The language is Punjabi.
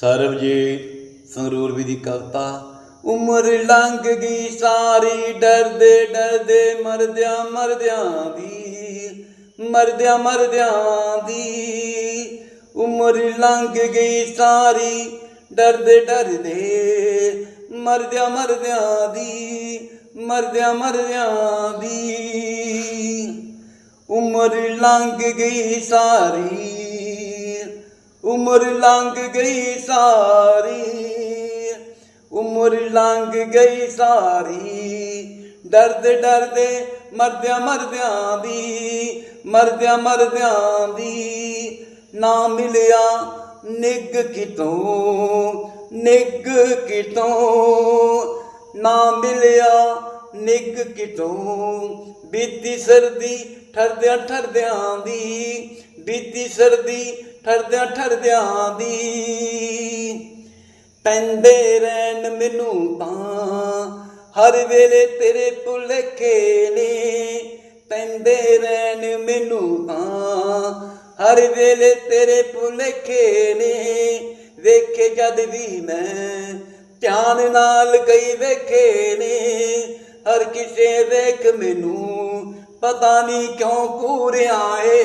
ਸਰਬ ਜੀ ਸੰਗਰੂਰ ਵੀ ਦੀ ਕਵਤਾ, ਉਮਰ ਲੰਘ ਗਈ ਸਾਰੀ, ਡਰਦੇ ਡਰਦੇ ਮਰਦਿਆਂ ਮਰਦਿਆਂ ਦੀ, ਮਰਦਿਆਂ ਮਰਦਿਆਂ ਦੀ। ਉਮਰ ਲੰਘ ਗਈ ਸਾਰੀ, ਡਰਦੇ ਡਰਦੇ ਮਰਦਿਆਂ ਮਰਦਿਆਂ ਦੀ, ਮਰਦਿਆਂ ਮਰਦਿਆਂ ਦੀ। ਉਮਰ ਲੰਘ ਗਈ ਸਾਰੀ ਉਮਰ ਲੰਘ ਗਈ ਸਾਰੀ, ਉਮਰ ਲੰਘ ਗਈ ਸਾਰੀ। ਡਰਦੇ ਡਰਦੇ ਮਰਦਿਆਂ ਮਰਦਿਆਂ ਦੀ, ਮਰਦਿਆਂ ਮਰਦਿਆਂ ਦੀ। ਨਾ ਮਿਲਿਆ ਨਿੱਗ ਕਿਤੋਂ ਨਿੱਗ ਕਿਤੋਂ। ਨਾ ਮਿਲਿਆ ਨਿੱਗ ਕਿਤੋਂ। ਬੀਤੀ ਸਰਦੀ ਠਰਦਿਆਂ ਠਰਦਿਆਂ ਦੀ, ਬੀਤੀ ਸਰਦੀ ਠਰਦਿਆਂ ਠਰਦਿਆਂ ਦੀ ਪੈਂਦੇ ਰਹਿਣ ਮੈਨੂੰ ਤਾਂ, ਹਰ ਵੇਲੇ ਤੇਰੇ ਭੁਲੇਖੇ ਨੇ ਪੈਂਦੇ ਰਹਿਣ ਮੈਨੂੰ ਤਾਂ, ਹਰ ਵੇਲੇ ਤੇਰੇ ਭੁਲੇਖੇ ਨੇ ਵੇਖੇ ਜਦ ਵੀ ਮੈਂ ਧਿਆਨ ਨਾਲ ਕਈ ਵੇਖੇ ਨੇ, ਹਰ ਕਿਸੇ ਵੇਖ ਮੈਨੂੰ, ਪਤਾ ਨਹੀਂ ਕਿਉਂ ਕੂਰਿਆ ਏ ਏ